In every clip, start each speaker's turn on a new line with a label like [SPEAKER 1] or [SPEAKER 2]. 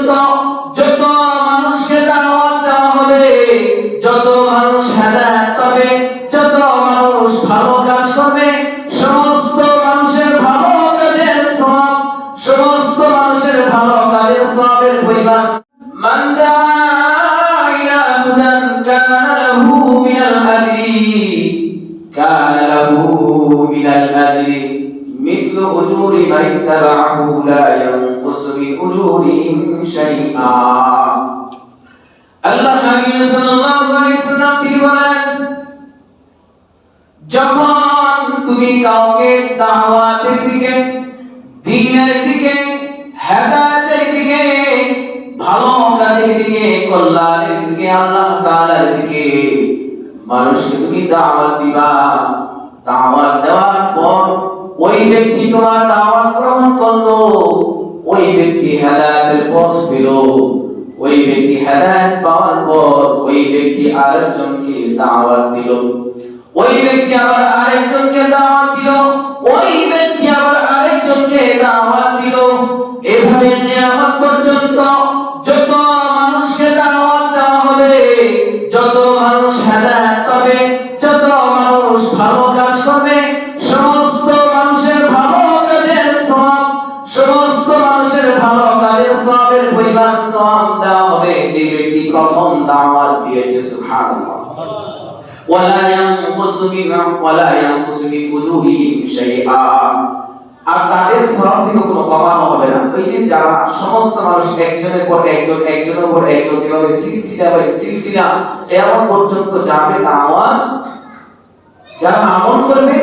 [SPEAKER 1] পর্যন্ত যত মানুষকে দাওয়াত দেওয়া হবে যত মানুষ হেদায়েত পাবে যত মানুষ ভালো কাজ করবে সমস্ত মানুষের ভালো কাজের সওয়াব সমস্ত মানুষের ভালো কাজের সওয়াবের পরিমাণ মান দাআ ইলা হুদান কানা লাহু মিনাল আজরি كان له من الأجر مثل أجور من اتبعه لا ينقص কুসবি উজুরিহিম শাইআ আল্লাহ নবী সাল্লাল্লাহু আলাইহি সাল্লাম বলেন, যখন তুমি কাউকে দাওয়াতের দিকে দ্বীনের দিকে, হেদায়েতের দিকে, ভালো কাজের দিকে, কল্যাণের দিকে, আল্লাহ তাআলার দিকে মানুষকে তুমি দাওয়াত দিবা, দাওয়াত দেওয়ার পর ওই ব্যক্তি তোমার দাওয়াত গ্রহণ করল। ওই ব্যক্তি হেদায়েতের পথ পেল। ওই ব্যক্তি হেদায়েত পাওয়ার পর ওই ব্যক্তি আরেকজনকে দাওয়াত দিল। ওই ব্যক্তি আবার আরেকজনকে সওয়াবের পরিমাণ সওয়াব দেওয়া হবে, যে ব্যক্তি প্রথম দাওয়াত দিয়েছে, সুবহানাল্লাহ। ওয়ালা ইয়ানকুসু মিন ওয়ালা আর তাদের সওয়াব থেকে কোনো কমানো হবে না। ওই যে যারা সমস্ত মানুষ একজনের পর একজন, একজনের পর একজন, এভাবে সিলসিলা বাই সিলসিলা কেয়ামত পর্যন্ত যাবে দাওয়াত যারা আমল করবে,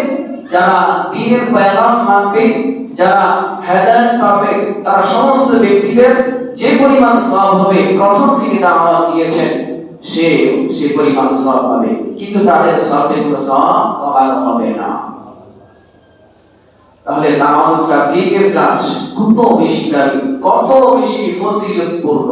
[SPEAKER 1] যারা দ্বীনের পয়গাম মানবে যারা হেদায়েত পাবে, তারা সমস্ত ব্যক্তিদের যে পরিমাণ সওয়াব হবে প্রথম থেকে দাওয়াত দিয়েছেন, সে সে পরিমাণ সওয়াব পাবে। কিন্তু তাদের সওয়াবে কোনো সওয়াব কমানো হবে না। তাহলে দাওয়াত তাবলীগের কাজ, কত বেশি দাবি কত বেশি ফজিলতপূর্ণ